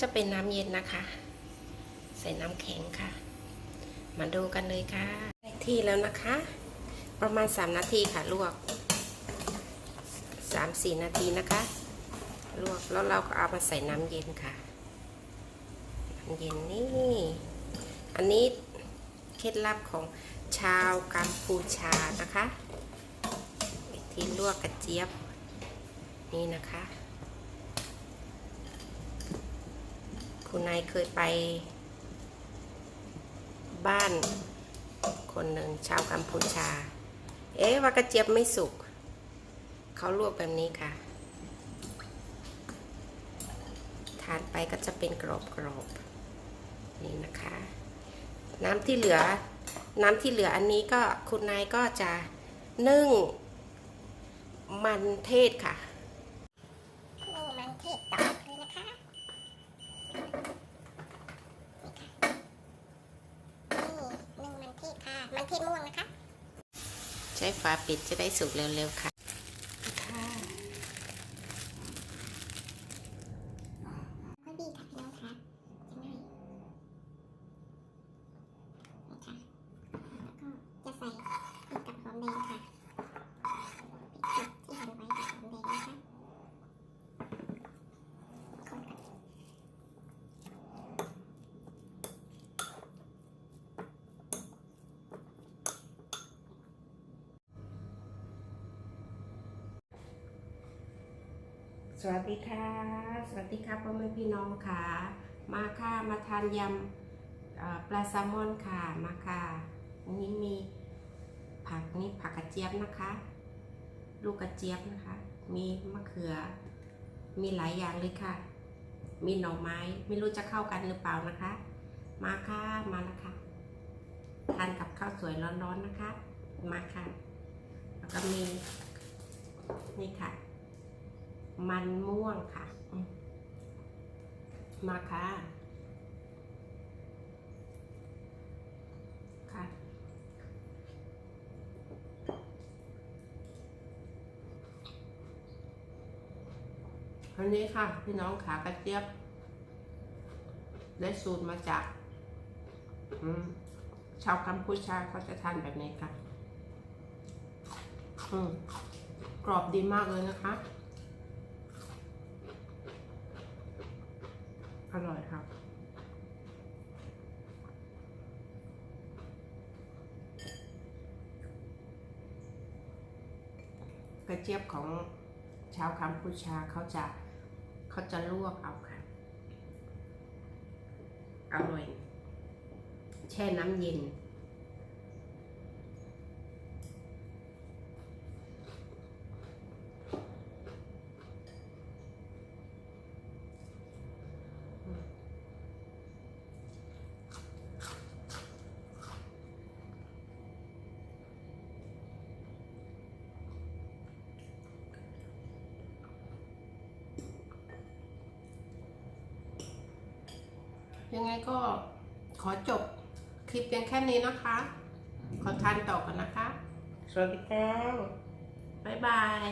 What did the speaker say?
จะเป็นน้ำเย็นนะคะ ใส่น้ำแข็งค่ะ มาดูกันเลยค่ะที่แล้วนะคะ ประมาณ 3 นาทีค่ะลวก 3-4 นาทีนะคะลวกแล้วเราก็เอามาใส่น้ำเย็นค่ะน้ำเย็นนี่ อันนี้เคล็ดลับของชาวกัมพูชานะคะวิธีลวกกระเจี๊ยบนี่นะคะ คุณนายเคยไป บ้าน คนหนึ่งชาวกัมพูชา เอ๊ะว่ากระเจี๊ยบไม่สุก เขาลวกแบบนี้ค่ะ ทานไปก็จะเป็นกรอบกรอบๆนี่นะคะ น้ำที่เหลือ น้ำที่เหลืออันนี้ก็คุณนายก็จะนึ่งมันเทศค่ะ นี่มันเทศต่อเลยนะคะนี่นึ่งมันเทศค่ะ มันเทศม่วงนะคะ ใช้ฝาปิดจะได้สุกเร็วๆค่ะค่ะ ก็ดีค่ะพี่น้องค่ะจะง่ายนะคะแล้วก็จะใส่พริกกับหอมแดงค่ะพริกที่หั่นไว้กับหอมแดงนะคะคนกัน สวัสดีค่ะ สวัสดีค่ะพ่อแม่พี่น้องค่ะ มาค่ะ มาทานยำปลาแซลมอนค่ะ มาค่ะอันนี้มีผักนี่ผักกระเจี๊ยบนะคะ ลูกกระเจี๊ยบนะคะ มีมะเขือ มีหลายอย่างเลยค่ะ มีหน่อไม้ ไม่รู้จะเข้ากันหรือเปล่านะคะ มาค่ะ มาแล้วค่ะ ทานกับข้าวสวยร้อนๆนะคะ มาค่ะ แล้วก็มีนี่ค่ะ มันม่วงค่ะ มาค่ะ ค่ะ อันนี้ค่ะ พี่น้องขากระเจี๊ยบ ได้สูตรมาจากชาวกัมพูชาเขาจะทานแบบนี้ค่ะอืมกรอบดีมากเลยนะคะ อร่อยครับ กระเจี๊ยบของชาวคัมพูชาเขาจะเขาจะลวกเอาค่ะ อร่อย แช่น้ำเย็น ยังไงก็ขอจบคลิปเพียงแค่นี้นะคะ ขอทานต่อกันนะคะ สวัสดีค่ะบ๊ายบาย